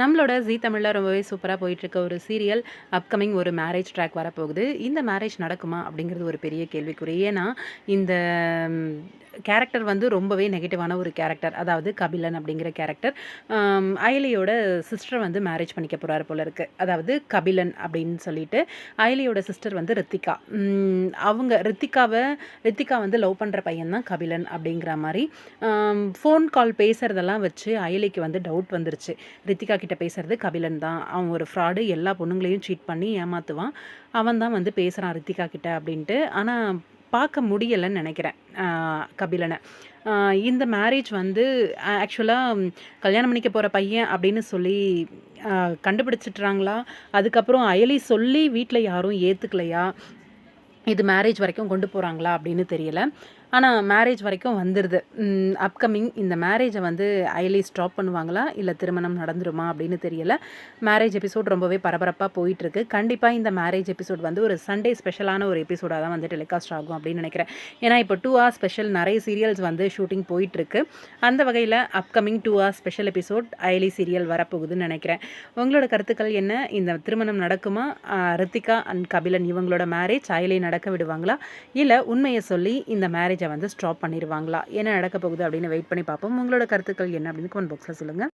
நம்மளோட ஜீ தமிழில் ரொம்பவே சூப்பராக போயிட்டுருக்க ஒரு சீரியல் அப்கமிங் ஒரு மேரேஜ் ட்ராக் வரப்போகுது. இந்த மேரேஜ் நடக்குமா அப்படிங்கிறது ஒரு பெரிய கேள்விக்குறி. ஏன்னா இந்த கேரக்டர் வந்து ரொம்பவே நெகட்டிவான ஒரு கேரக்டர் அதாவது கபிலன் அப்படிங்கிற கேரக்டர் அயலியோட சிஸ்டர் வந்து மேரேஜ் பண்ணிக்க போகிறாரு போல இருக்குது அதாவது கபிலன் அப்படின்னு சொல்லிட்டு அயலியோட சிஸ்டர் வந்து ரித்திகா. அவங்க ரித்திகாவை ரித்திகா வந்து லவ் பண்ணுற பையன் தான் கபிலன் அப்படிங்கிற மாதிரி. ஃபோன் கால் பேசுகிறதெல்லாம் வச்சு அயலிக்கு வந்து டவுட் வந்துருச்சு. ரித்திகா கிட்ட பேசுறது கபிலன் தான். அவன் ஒரு ஃப்ராடு எல்லா பொண்ணுங்களையும் சீட் பண்ணி ஏமாத்துவான். அவன் தான் வந்து பேசுகிறான் ரித்திகா கிட்ட அப்படின்ட்டு. ஆனால் பார்க்க முடியலைன்னு நினைக்கிறேன் கபிலனை. இந்த மேரேஜ் வந்து ஆக்சுவலாக கல்யாணம் பண்ணிக்க போகிற பையன் அப்படின்னு சொல்லி கண்டுபிடிச்சிட்றாங்களா அதுக்கப்புறம் அயலி சொல்லி வீட்டில் யாரும் ஏற்றுக்கலையா இது மேரேஜ் வரைக்கும் கொண்டு போகிறாங்களா அப்படின்னு தெரியல. ஆனால் மேரேஜ் வரைக்கும் வந்துடுது அப்கமிங் இந்த மேரேஜை வந்து ஐலி ஸ்டாப் பண்ணுவாங்களா? இல்லை திருமணம் நடந்துருமா? அப்படின்னு தெரியல. மேரேஜ் எபிசோட் ரொம்பவே பரபரப்பாக போயிட்டுருக்கு. கண்டிப்பாக இந்த மேரேஜ் எபிசோட் வந்து ஒரு சண்டே ஸ்பெஷலான ஒரு எபிசோடாக தான் வந்து டெலிகாஸ்ட் ஆகும் அப்படின்னு நினைக்கிறேன். ஏன்னா இப்போ டூ ஹவர்ஸ் ஸ்பெஷல் நிறைய சீரியல்ஸ் வந்து ஷூட்டிங் போயிட்டுருக்கு. அந்த வகையில் upcoming two hours special episode Ayali serial வரப்போகுதுன்னு நினைக்கிறேன். உங்களோட கருத்துக்கள் என்ன? இந்த திருமணம் நடக்குமா? ரித்திகா அண்ட் கபிலன் இவங்களோட மேரேஜ் அயலி நடக்க விடுவாங்களா? இல்லை உண்மையை சொல்லி இந்த மேரேஜ் வந்து ஸ்டாப் பண்ணிடுவாங்களா என்ன நடக்க போகுது அப்படின்னு வெயிட் பண்ணி பார்ப்போம். உங்களோட கருத்துக்கள் என்ன அப்படின்னு கமெண்ட் பாக்ஸில் சொல்லுங்கள்